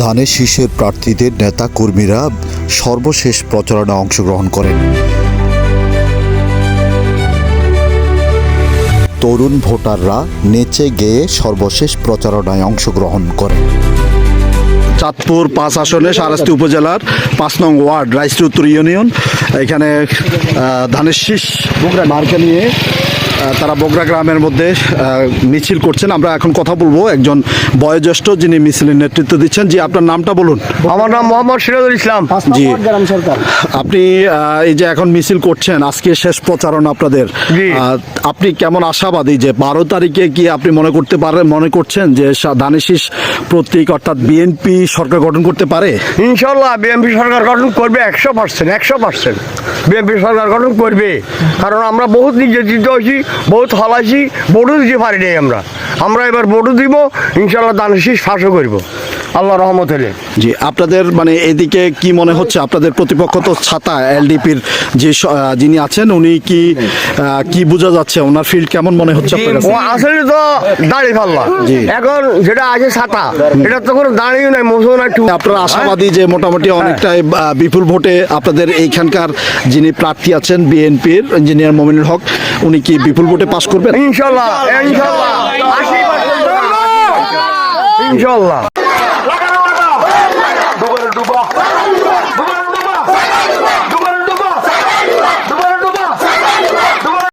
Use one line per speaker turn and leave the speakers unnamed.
ধানের শীর্ষের প্রার্থীদের নেতা কর্মীরা সর্বশেষ প্রচারণা অংশগ্রহণ করেন। তরুণ ভোটাররা নেচে গেয়ে সর্বশেষ প্রচারণায় অংশগ্রহণ করেন।
চাঁদপুর পাঁচ আসনে সারাস্তি উপজেলার পাঁচ নং ওয়ার্ড রাইসি উত্তর ইউনিয়ন। এখানে ধানের শীষ মার্কে নিয়ে তারা বগুড়া গ্রামের মধ্যে মিছিল করছেন। আমরা এখন কথা বলব একজন বয়োজ্যেষ্ঠ যিনি মিছিলের নেতৃত্ব দিচ্ছেন। জি আপনার নামটা বলুন।
আমার নাম মোহাম্মদ সিরাজুল ইসলাম।
জি। আপনি এই যে এখন মিছিল করছেন আজকে শেষ প্রচারণ আপনাদের। আপনি কেমন আশাবাদী যে বারো তারিখে কি আপনি মনে করতে পারেন মনে করছেন যে সা- ধানের শীষ প্রতীক অর্থাৎ বিএনপি সরকার গঠন করতে পারে?
ইনশাল্লাহ বিএনপি সরকার গঠন করবে একশো পার্সেন্ট একশো পার্সেন্ট। বিএনপি সরকার গঠন করবে। কারণ আমরা বহুত নির্যাতিত হয়েছি বহুত হলাইছি বড়ু দিতে পারি নাই আমরা। আমরা এবার বড়ু দিব, ইনশাল্লাহ দান শীষ ফাঁসও করব। আল্লাহ রহমত হলে
জি আপনাদের মানে এদিকে কি মনে হচ্ছে? আপনাদের প্রতিপক্ষ তো ছাতা এলডিপির যে যিনি আছেন উনি কি কি বোঝা যাচ্ছে? ওনার ফিল্ড কেমন মনে হচ্ছে আপনার
আসলে তো দাঁড়িয়ে ফাল্লা।
জি।
এখন যেটা আছে ছাতা এটা তো কোনো দাঁড়িয়ে নাই মৌসুম নাই টু
আপনারা আশাবাদী যে মোটামুটি অনেকটাই বিপুল ভোটে আপনাদের এইখানকার যিনি প্রার্থী আছেন বিএনপির ইঞ্জিনিয়ার মমিনুল হক উনি কি বিপুল ভোটে পাশ করবেন?
ইনশাল্লাহ ইনশাল্লাহ। ইনশাল্লাহ। Bandama! Bandama!